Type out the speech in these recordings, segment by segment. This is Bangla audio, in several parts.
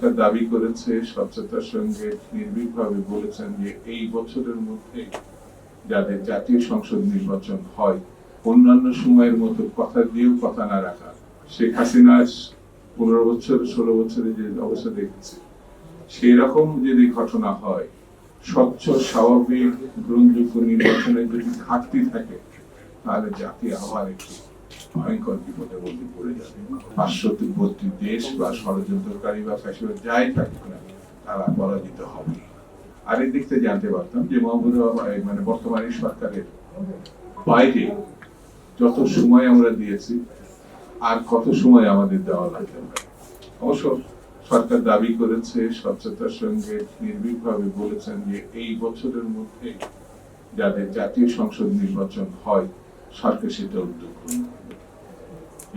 সরকার দাবি করেছে, স্বচ্ছতার সঙ্গে নির্ভীকভাবে বলেছেন যে এই বছরের মধ্যে যাদের জাতীয় সংসদ নির্বাচন হয়, অন্যান্য সময়ের মতো কথা দিয়েও কথা না রাখা। শেখ হাসিনা পনেরো বছর, ষোলো বছরে যে অবস্থা দেখেছে সেই রকম যদি ঘটনা হয়, স্বচ্ছ, স্বাভাবিক গ্রহণযোগ্য নির্বাচনের যদি ঘাটতি থাকে, তাহলে জাতি আবার একটি। ভয়ঙ্কর বিপদের মধ্যে পড়ে যাবে। পাঁচশো তিব্বতী দেশ বা ষড়যন্ত্রকারী বা ফ্যাসিবাদ যাই থাকুক না তারা পরাজিত হবে। আরেক দিক থেকে জানতে পারতাম যে মোহাম্মদ মানে বর্তমানে সরকারের বাইরে যত সময় আমরা দিয়েছি, আর কত সময় আমাদের দেওয়া লাগবে অবশ্য সরকার দাবি করেছে, স্বচ্ছতার সঙ্গে নির্ভীকভাবে বলেছেন যে এই বছরের মধ্যে যাদের জাতীয় সংসদ নির্বাচন হয়, সরকার সেটা উদ্যোগ করবে।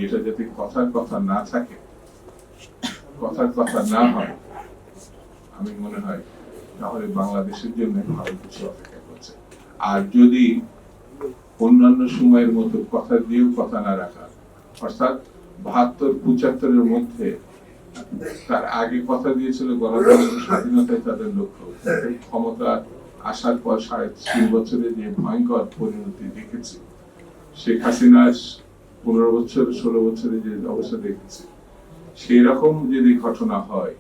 এটা যাতে কথার কথা না থাকে কথার কথা না হয়, আমি মনে হয় তাহলে বাংলাদেশের জন্য ভালো কিছু অপেক্ষা করছে। আর যদি অন্যান্য সময়ের মতো কথা দিয়েও কথা না রাখা, অর্থাৎ বাহাত্তর, পঁচাত্তরের মধ্যে তার আগে কথা দিয়েছিল গণতন্ত্র, স্বাধীনতায় তাদের লক্ষ্য। ক্ষমতা আসার পর সাড়ে তিন বছরে যে ভয়ঙ্কর পরিণতি দেখেছি, শেখ হাসিনা পনেরো বছর, ষোলো বছরে যে অবস্থা দেখেছি সেই রকম যদি ঘটনা হয়,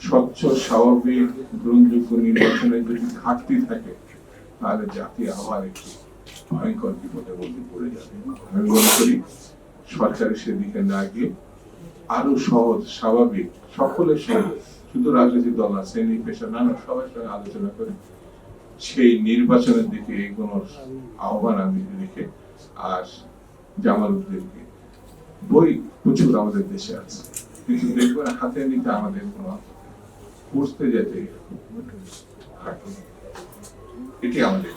স্বচ্ছ স্বাভাবিক গ্রহণযোগ্য নির্বাচনের যদি ঘাটতি থাকে, তাহলে জাতি আবার একটি ভয়ঙ্কর বিপদের মধ্যে পড়ে যাবে। আমি মনে করি সরকারের সেদিকে না গিয়ে আরও সহজ, স্বাভাবিক, সকলের সঙ্গে, শুধু রাজনৈতিক দল না, শ্রেণি, পেশা, নানা সবার সঙ্গে আলোচনা করে সেই নির্বাচনের দিকে এগোনোর আহ্বান আমি রেখে আর জামাল উদ্দিনকে বই প্রচুর আমাদের দেশে আছে। কিন্তু দেখবেন হাতে নিতে আমাদের কোনো পড়তে যেতে এটি আমাদের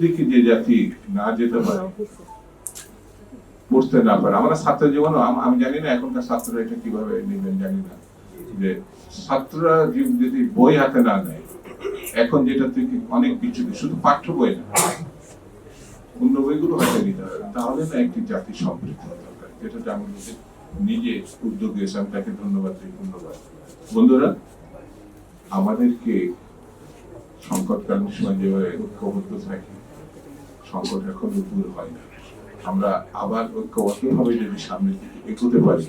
দিকে যে জাতি না যেতে পারে পড়তে না পারে। আমরা ছাত্র আমি জানি না এখনকার ছাত্ররা এটা কীভাবে নেবেন, জানি না। যে ছাত্ররা যদি বই হাতে না নেয় এখন যেটা থেকে অনেক কিছু শুধু পাঠ্য বই না, অন্য বইগুলো হাতে নিতে হবে। তাহলে না একটি জাতি সমৃদ্ধ পারে যেটা আমি নিজে উদ্যোগ নিয়েছি আমি তাকে ধন্যবাদ দিই, ধন্যবাদ। বন্ধুরা, আমাদেরকে সংকটকালীন সময় যেভাবে ঐক্যবদ্ধ থাকি, সংকট এখন দূর হয় না। আমরা আবার ঐক্যবদ্ধভাবে যদি সামনের দিকে এগোতে পারি,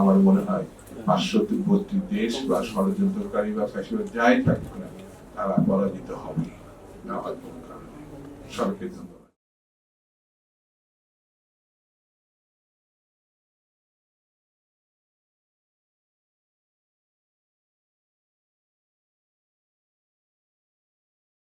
আমার মনে হয় পাঁচশো তিব্বতী দেশ বা ষড়যন্ত্রকারী বা ফ্যাসিবাদ যাই থাকুক না তারা পরাজিত হবে। না হয় কোনো কারণে সরকারি